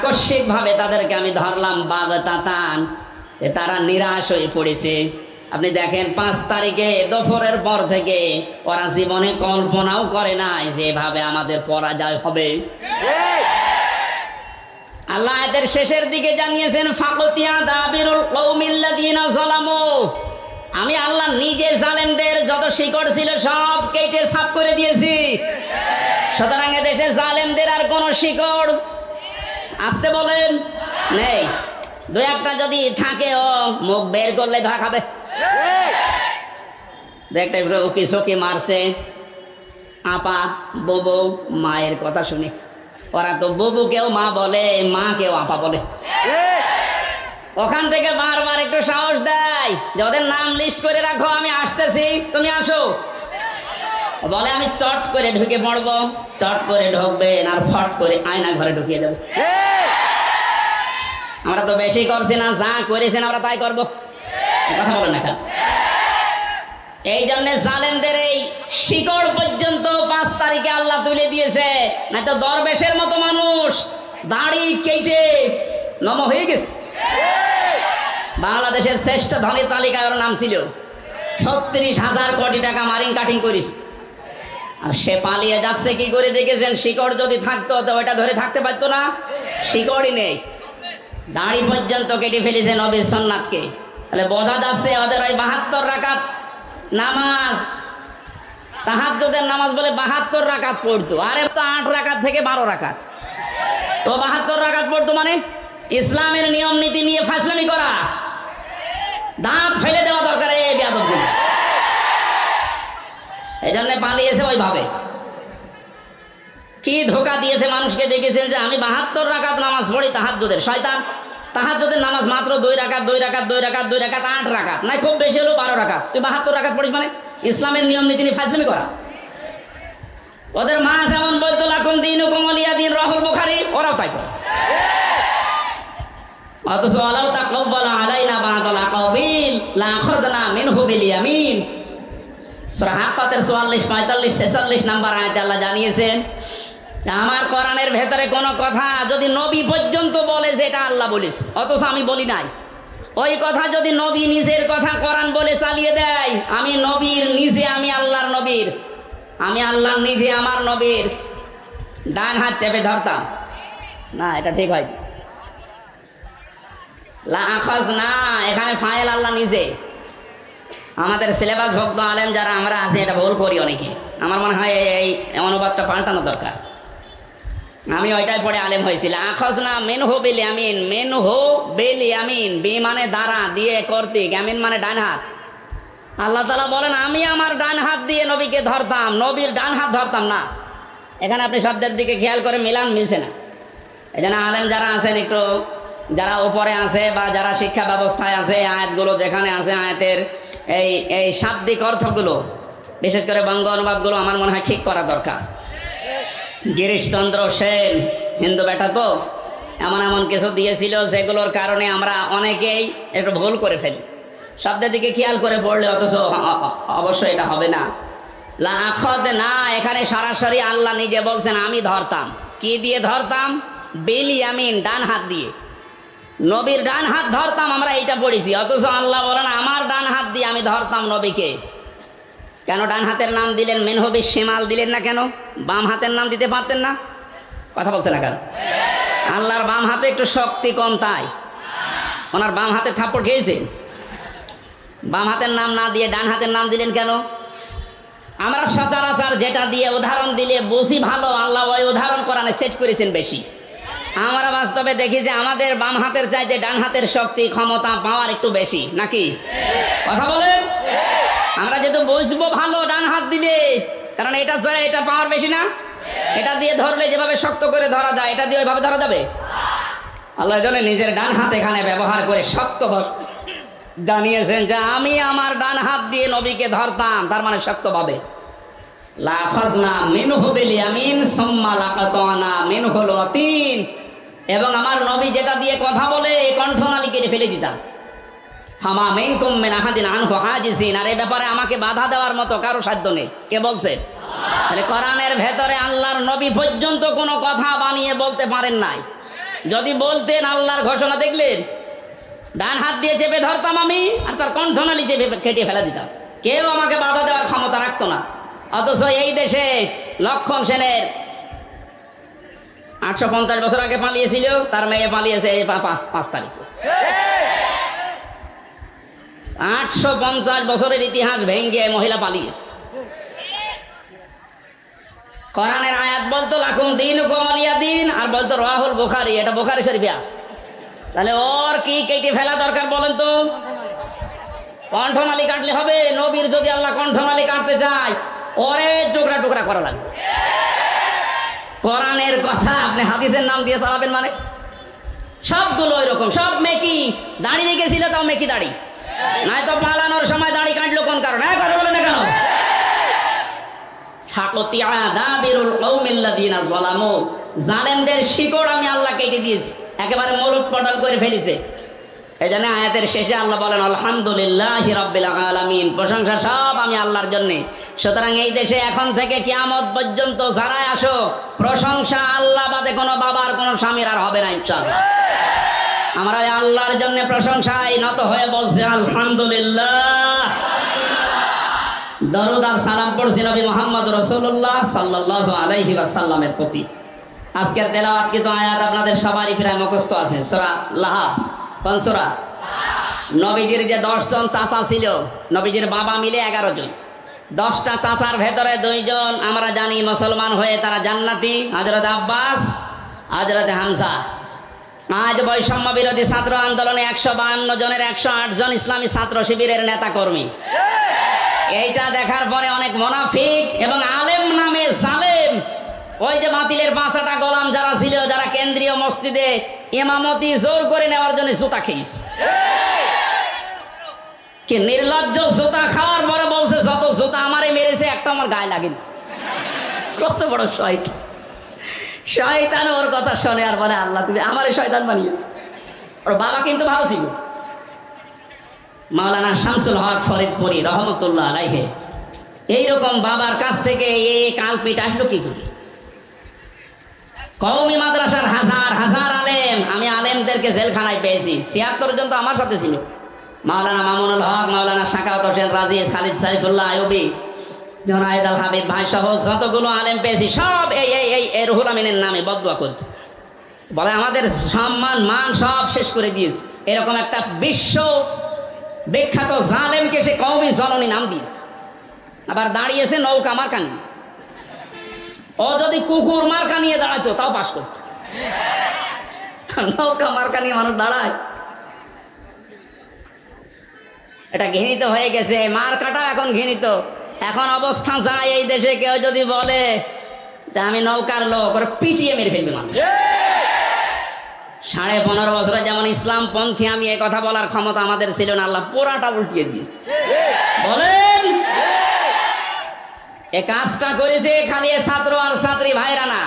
আকস্মিক ভাবে তাদেরকে আমি ধরলাম বাগতাতান যে তারা নিরাশ হয়ে পড়েছে। আপনি দেখেন, পাঁচ তারিখে দুপুরের পর থেকে ওরা জীবনে কল্পনাও করে নাই যে এভাবে আমাদের পরাজয় হবে। আল্লাহ এদের শেষের দিকে জানিয়েছেন, ফাকতিয়া দাবিরুল কৌমিল্লাদিনা জলামু আমি আল্লাহ নিজে জালেমদের যত শিকড় ছিল সব কেটে সাফ করে দিয়েছি। সুতরাং এ দেশে জালেমদের আর কোনো শিকড় আসতে বলেন। নেই। দু একটা যদি থাকে, ও মুখ বের করলে ধরা খাবে। দেখতে উকি চকি মারছে। আপা, ববু, মায়ের কথা শুনে। ওরা তো ববু কেউ মা বলে মা কেউ আপা বলে। ওখান থেকে বারবার একটু সাহস দেয়। যে ওদের নাম লিস্ট করে রাখো, আমি আসতেছি, তুমি আসো। বলে আমি চট করে ঢুকে পড়ব, চট করে ঢুকবেন আর ফট করে আয়না ঘরে ঢুকিয়ে দেবো। আমরা তো বেশি করছি না, যা করেছেন আমরা তাই করব। কথা বলেন না? এই জন্য জালেমদের এই শিকড় পর্যন্ত পাঁচ তারিখে আল্লাহ তুলে দিয়েছে না তো দরবেশের মতো মানুষ দাড়ি কেটে নম হয়ে গেছে। বাংলাদেশের শ্রেষ্ঠ ধনী তালিকায় ওর নাম ছিল, ছত্রিশ হাজার কোটি টাকা মারিং কাটিং করিস আর সে পালিয়ে যাচ্ছে কি করে দেখেছেন? শিকড় যদি থাকতো, তো ওটা ধরে থাকতে পারতো না। শিকড়ই নেই। দাড়ি পর্যন্ত কেটে ফেলেছে নবী সন্ন্যাতকে। তাহলে বোঝা যাচ্ছে ওদের ওই বাহাত্তর রাকাত নামাজ, তাহাজ্জুদের নামাজ বলে বাহাত্তর রাকাত পড়তো। আরে তো আট রাকাত থেকে বারো রাকাত। তো বাহাত্তর রাকাত পড়তো মানে ইসলামের নিয়ম, নীতি নিয়ে ফাসলামি করা। দাঁত ফেলে দেওয়া দরকার এই বেয়াদবগুলো এই জন্য পালিয়েছে ওইভাবে। কি ধোকা দিয়েছে মানুষকে দেখেছেন যে আমি বাহাত্তর রাকাত নামাজ পড়ি তাহাজ্জুদের। শয়তান তাহাজ্জুদের নামাজ মাত্র দুই রাকাত দুই রাকাত দুই রাকাত দুই রাকাত, আট রাকাত। নাই, খুব বেশি হলো বারো রাকাত। তুই বাহাত্তর রাকাত পড়িস মানে? ইসলামের নিয়ম, নীতি নিয়ে ফাজলামি করা। ওদের মা যেমন বলতো, লাকুম দিন কমলিয়া দিন, রহুল বুখারি। ওরাও তাই করে। অথচ আলাউ তাকব্বাল আলাইনা বাদাল আকাবিল, লা আখরাজনা মিনহু বিল ইয়ামিন। সূরা হাক্কাতের 44 45 46 নাম্বার আয়াতে আল্লাহ জানিয়েছেন আমার কোরআনের ভেতরে কোনো কথা যদি নবী পর্যন্ত বলে যে এটা আল্লাহ বলিস অথচ আমি বলি নাই। ওই কথা যদি নবী নিজের কথা কোরআন বলে চালিয়ে দেয়, আমি নবীর নিজে আমি আল্লাহর নবীর, আমি আল্লাহ নিজে আমার নবীর। ডান হাত চেপে ধরতাম। না, এটা ঠিক হয়। লা আখাজ, না, এখানে ফাইল আল্লাহ নিজে। আমাদের সিলেবাস ভক্ত আলেম যারা, আমরা আছি, এটা ভুল করি অনেকে। আমার মনে হয় এই অনুবাদটা পাল্টানো দরকার। আমি ওইটাই পড়ে আলেম হয়েছিল। আখজ না মেন হো বেলি আমিন মেন হো বেলি আমিন। বি মানে দ্বারা দিয়ে কর্তৃক আমিন মানে ডান হাত। আল্লাহ তালা বলেন আমি আমার ডান হাত দিয়ে নবীকে ধরতাম নবীর ডান হাত ধরতাম না। এখানে আপনি শব্দের দিকে খেয়াল করে মিলান মিলছে না। এই জন্য আলেম যারা আছেন একটু যারা উপরে আছে বা যারা শিক্ষা ব্যবস্থায় আছে আয়াতগুলো যেখানে আছে আয়াতের এই এই শাব্দিক অর্থগুলো বিশেষ করে বঙ্গ অনুবাদগুলো আমার মনে হয় ঠিক করা দরকার। গিরিশচন্দ্র সেন, হিন্দু বেটা তো, এমন এমন কিছু দিয়েছিল যেগুলোর কারণে আমরা অনেকেই একটু ভুল করে ফেলি। শব্দের দিকে খেয়াল করে পড়লে অথচ অবশ্যই এটা হবে না। লাখদ না, এখানে সরাসরি আল্লাহ নিজে বলছেন, আমি ধরতাম। কি দিয়ে ধরতাম? বেলি আমিন ডান হাত দিয়ে। নবীর ডান হাত ধরতাম, আমরা এইটা পড়েছি। অথচ আল্লাহ বলেন, আমার ডান হাত দিয়ে আমি ধরতাম নবীকে। কেন ডান হাতের নাম দিলেন মেনহবি শিমাল দিলেন না কেন? বাম হাতের নাম দিতে পারতেন না? কথা বলছে না কেন আল্লাহর বাম হাতে একটু শক্তি কম তাই। ওনার বাম হাতে থাপ্পড় খেয়েছেন বাম হাতের নাম না দিয়ে ডান হাতের নাম দিলেন কেন? আমরা সচরাচর যেটা দিয়ে উদাহরণ দিলে বুঝি ভালো, আল্লাহ ওই উদাহরণ কোরআনে সেট করেছেন বেশি। আমরা বাস্তবে দেখি যে আমাদের বাম হাতের চাইতে ডান হাতের শক্তি, ক্ষমতা, পাওয়ার একটু বেশি, নাকি? কথা বলেন। আমরা যেহেতু বুঝব ভালো, ডান হাত দিলে। কারণ এটা ছাড়া এটা পাওয়ার বেশি না। এটা দিয়ে ধরলে যেভাবে শক্ত করে ধরা যায়, এটা দিয়ে ওইভাবে ধরা যাবে? আল্লাহ জানে নিজের ডান হাত এখানে ব্যবহার করে শক্ত জানিয়েছেন যে, আমি আমার ডান হাত দিয়ে নবীকে ধরতাম, তার মানে শক্তভাবে এবং আমার নবী যেটা দিয়ে কথা বলে কণ্ঠনালী কেটে ফেলে দিতাম। হামা মিনকুম মিন আহাদিন আনহু হাজিসিন আর এই ব্যাপারে আমাকে বাধা দেওয়ার মতো কারও সাধ্য নেই। কে বলছে? তাহলে কোরআনের ভেতরে আল্লাহর নবী পর্যন্ত কোনো কথা বানিয়ে বলতে পারেন নাই। যদি বলতেন আল্লাহর ঘোষণা দেখলেন, ডান হাত দিয়ে চেপে ধরতাম আমি, আর তার কণ্ঠনালী চেপে কেটে ফেলে দিতাম। কেউ আমাকে বাধা দেওয়ার ক্ষমতা রাখতো না। অথচ এই দেশে লক্ষণ সেনের আটশো পঞ্চাশ বছর আগে পালিয়েছিল, তার মেয়ে পালিয়েছে পাঁচ পাঁচ তারিখে। আটশো পঞ্চাশ বছরের ইতিহাস ভেঙ্গে মহিলা পালিয়েছে। কোরআনের আয়াত বলতো, লাকুম দিন কমলিয়া দিন আর বলতো রাহুল বোখারি এটা বোখারি শরীফে আস তাহলে ওর কি কেটে ফেলা দরকার বলেন তো? কণ্ঠনালী কাটলে হবে, নবীর যদি আল্লাহ কণ্ঠনালী কাটতে চায়, ওরে টুকরা টুকরা করা লাগবে। কোরআনের কথা আপনি হাদিসের নাম দিয়ে চালাবেন মানে? সবগুলো ওইরকম সব মেকি, দাড়ি রেখেছিল তাও মেকি দাড়ি। নাই তো পালানোর সময় দাড়ি কাটলো কোন কারণ? হ্যাঁ কথা বলে না কেন? জালেমদের শিকড় আমি আল্লাহ কেটে দিয়েছি। একেবারে মলুক পটল করে ফেলেছে। এই জন্য আয়াতের শেষে আল্লাহ বলেন, আলহামদুলিল্লাহ রব্বিল আলামিন। প্রশংসা সব আমি আল্লাহর জন্যে। সুতরাং এই দেশে এখন থেকে কিয়ামত পর্যন্ত যারাই আসো প্রশংসা আল্লাহ বাদে কোনো বাবার, কোনো স্বামীর আর হবে না, ইনশাআল্লাহ। আমরা আল্লাহর জন্য প্রশংসায় নত হয়ে বলছি, আলহামদুলিল্লাহ। দরুদ সালাম পড়ছি নবী মোহাম্মদ রসুল্লাহ সাল্লাহ আলাইহি ওয়াসাল্লামের প্রতি। আজকের তেলাওয়াত কিন্তু আয়াত আপনাদের সবারই প্রায় মুখস্থ আছে। সোরা লাহাব। কোন সোরা? নবীজির যে দশজন চাচা ছিল, নবীজির বাবা মিলে এগারো জন। দশটা চাচার ভেতরে দুইজন, আমরা জানি মুসলমান হয়ে তারা জান্নাতি। হজরত আব্বাস হজরত হামসা আজ বৈষম্য বিরোধী ছাত্র আন্দোলনে একশো বাহান্ন জনের একশো আট জন ইসলামী ছাত্র শিবিরের নেতা কর্মী এইটা দেখার পরে অনেক মোনাফিক এবং আলেম নামে জালেম। ওই যে বাতিলের পাঁচাটা গোলাম যারা ছিল, যারা কেন্দ্রীয় মসজিদে ইমামতি জোর করে নেওয়ার জন্য জুতা খেয়েছে। কি নির্লজ্জ জুতা খাওয়ার পরে বলছে, যত জুতা আমারে মেরেছে, একটা আমার গায়ে লাগেনি। কত বড় শয়তান। শয়তান ওর কথা শোনে আর বলে, আল্লাহ, তুমি আমারে শয়তান বানিয়েছে। ওর বাবা কিন্তু ভালো ছিল। মাওলানা শামসুল হক ফরিদপুরি রহমতুল্লাহ আলাইহে, এইরকম বাবার কাছ থেকে এই কালপিট আসলো কি করে? কৌমি মাদ্রাসার হাজার হাজার আলেম, আমি আলেমদেরকে জেলখানায় পেয়েছি, ছিয়াত্তর জন তো আমার সাথে ছিল। মাওলানা মামুনুল হক, মাওলানা শাকাওত হোসেন রাজিজ খালিদ সাইফুল্লাহ আয়ুবি জনায়েদ আল হাবিব ভাই সহ যতগুলো আলেম পেয়েছি, সব এই এই এই এই রুহুল আমিনের নামে বদুয়া করত বলে আমাদের সম্মান, মান সব শেষ করে দিয়েছে। এরকম একটা বিশ্ব বিখ্যাত জালেমকে সে কৌমি জননী নাম দিয়েছে। আবার দাঁড়িয়েছে নৌকা মার্কা নিয়ে ও যদি কুকুর মার্কা নিয়ে দাঁড়াতো তাও পাস করত। নৌকা মার্কা মানুষ দাঁড়ায়। এটা ঘৃণিত হয়ে গেছে মার্কাটা এখন ঘৃণিত। এখন অবস্থা যায় এই দেশে কেউ যদি বলে যে আমি নৌকার লোক ওরা পিটিয়ে মেরে ফেলবে মানুষ। সাড়ে পনেরো বছরে যেমন ইসলাম পন্থী আমি এই কথা বলার ক্ষমতা আমাদের ছিল না আল্লাহ পোড়াটা উল্টিয়ে দিয়েছে। বলেন! এ! কাজটা করেছে খালি ছাত্র আর ছাত্রী ভাইরা না।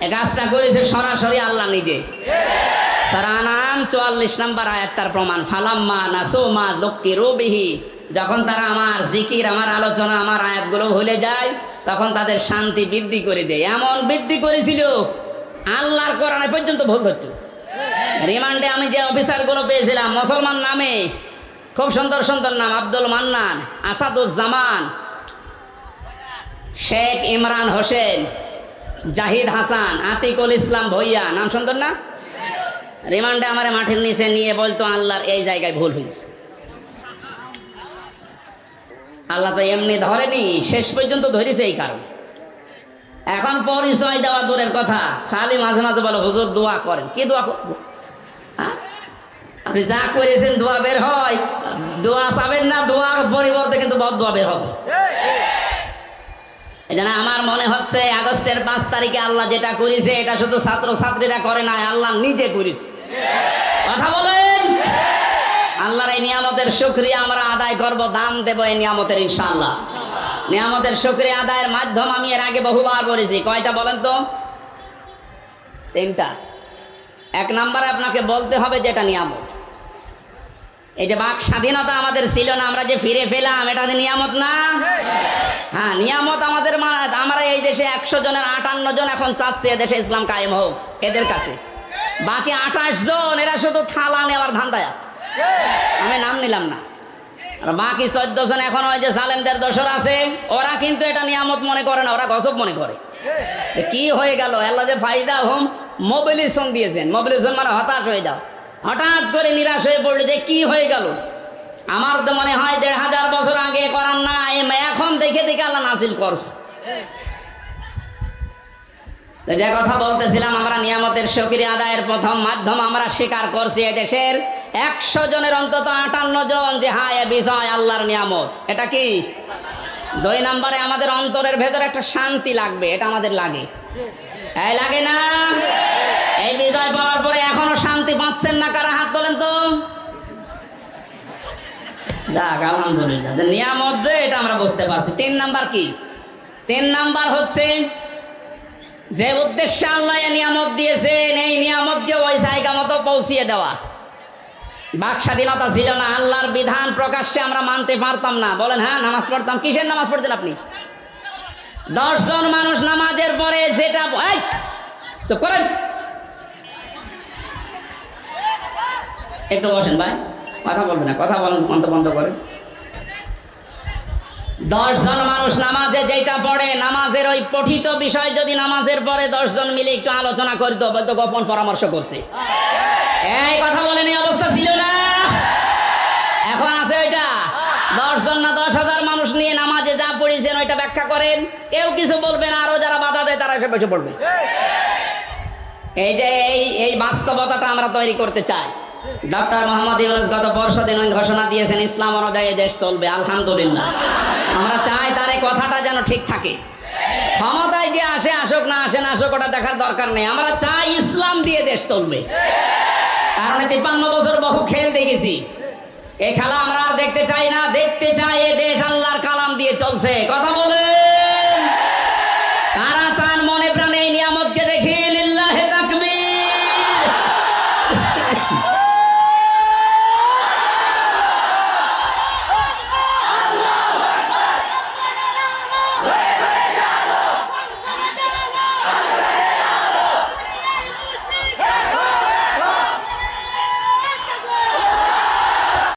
এ কাজটা করেছে সরাসরি আল্লাহ নিজে। সারানাম চুয়াল্লিশ নাম্বার আয়াত তার প্রমাণ ফালাম্মা নাসোমা দক্ষি রবিহি যখন তারা আমার জিকির, আমার আলোচনা, আমার আয়াতগুলো ভুলে যায়, তখন তাদের শান্তি বৃদ্ধি করে দেয়। এমন বৃদ্ধি করেছিল, আল্লাহর কোরআনে পর্যন্ত ভুল ধরত রিমান্ডে আমি যে অফিসারগুলো পেয়েছিলাম, মুসলমান নামে, খুব সুন্দর সুন্দর নাম, আব্দুল মান্নান, আসাদুজ্জামান, শেখ ইমরান হোসেন, জাহিদ হাসান, আতিকুল ইসলাম ভইয়া, নাম সুন্দর না? রিমান্ডে আমার মাঠের নিচে নিয়ে বলতো, আল্লাহর এই জায়গায় ভুল হয়েছে। আল্লাহ তো এমনি ধরেনি, শেষ পর্যন্ত ধরেছে এই কারণ। এখন পরিচয় দেওয়া দূরের কথা, খালি মাঝে মাঝে বলো, হুজুর, দোয়া করেন। কি দোয়া করব? হ্যাঁ? আপনি যা করেছেন, দোয়া বের হয়। দোয়া চাবেন না, দোয়ার পরিবর্তে কিন্তু বদ দোয়া বের হবে। এই আমার মনে হচ্ছে, আগস্টের পাঁচ তারিখে আল্লাহ যেটা করেছে, এটা শুধু ছাত্র ছাত্রীরা করে না আল্লাহ নিজে করেছে। কথা বলেন! আল্লাহর এই নিয়ামতের শুক্রিয়া আমরা আদায় করব, দাম দেব এই নিয়ামতের ইনশাআল্লাহ। নিয়ামতের শুক্রিয়া আদায়ের মাধ্যম আমি এর আগে বহুবার বলেছি। কয়টা বলেন তো? তিনটা। এক নাম্বারে আপনাকে বলতে হবে যেটা নিয়ামত। এই যে বাক স্বাধীনতা আমাদের ছিল না, আমরা যে ফিরে পেলাম, এটা যে নিয়ামত না? হ্যাঁ নিয়ামত আমাদের আমরা এই দেশে একশো জনের আটান্ন জন এখন চাচ্ছে এদেশে ইসলাম কায়েম হোক, এদের কাছে। বাকি আঠাশ জন, এরা শুধু থালা নেওয়ার ধান্দায় আছে। আমি নাম নিলাম না। বাকি চোদ্দ জন এখন ওই যে সালেমদের দোসর আছে, ওরা কিন্তু এটা নিয়ামত মনে করে না, ওরা গসব মনে করে। কি হয়ে গেল? আল্লাহ যে ফাইদা হোম মোবিলেশন দিয়েছেন। মোবিলেশন মানে হতাশ হয়ে যাও। হঠাৎ করে নিরাশ হয়ে পড়লে যে কি হয়ে গেল? আমার তো মনে হয় দেড় হাজার বছর আগে করার না এখন দেখে দেখে আল্লাহ নাসিল করছে। যে কথা বলতেছিলাম, আমরা নিয়ামতের সক্রিয় আদায়ের প্রথম মাধ্যম আমরা স্বীকার করছি দেশের একশো জনের অন্তত আটান্ন জন যে হায় বিজয়, আল্লাহর নিয়ামত। এটা কি? দুই নম্বরে আমাদের অন্তরের ভেতর একটা শান্তি লাগবে, এটা আমাদের লাগে। এই লাগে না? এই বিজয় পাওয়ার পরে এখনও শান্তি পাচ্ছেন না কারা? হাত তোলেন তো। যাক, আলহামদুলিল্লাহ। নিয়ামত যে, এটা আমরা বুঝতে পারছি। তিন নাম্বার কি? তিন নাম্বার হচ্ছে, যে উদ্দেশ্যে আল্লাহ নিয়ামত দিয়েছেন, এই নিয়ামতকে ওই জায়গা মতো পৌঁছিয়ে দেওয়া। বাক স্বাধীনতা ছিল না আল্লাহর বিধান প্রকাশ্যে আমরা মানতে পারতাম না। বলেন হ্যাঁ নামাজ পড়তাম। কিসের নামাজ পড়তেন আপনি? দশজন মানুষ নামাজের পরে যেটা এই, তো করেন। একটু বসেন ভাই কথা বলবেন না কথা বলেন বন্ধ বন্ধ করে দশজন মানুষ নামাজে যেটা পড়ে নামাজের ওই পঠিত বিষয় যদি নামাজের পরে দশজন মিলে একটু আলোচনা করতো বলতো গোপন পরামর্শ করছে। এই, কথা বলেন এই অবস্থা ছিল না। এখন আছে ওইটা। দশজন না দশ হাজার মানুষ নিয়ে নামাজে যা পড়েছেন, ওইটা ব্যাখ্যা করেন। কেউ কিছু বলবে না, আরও যারা বাধা দেয়, তারা এসে বসে পড়বে। এই যে এই এই বাস্তবতাটা আমরা তৈরি করতে চাই। ডক্টর মোহাম্মদ ইউনুস গত বর্ষ দিন ঘোষণা দিয়েছেন, ইসলাম অনুযায়ী দেশ চলবে, আলহামদুলিল্লাহ। আমরা চাই তার এই কথাটা যেন ঠিক থাকে। ক্ষমতায় যে আসে, আসুক না আসে, না আসুক, ওটা দেখার দরকার নেই। আমরা চাই ইসলাম দিয়ে দেশ চলবে। কারণ তিপ্পান্ন বছর বহু খেল দেখেছি। এই খেলা আমরা দেখতে চাই না, দেখতে চাই এ দেশ আল্লাহর কালাম দিয়ে চলছে। কথা বলে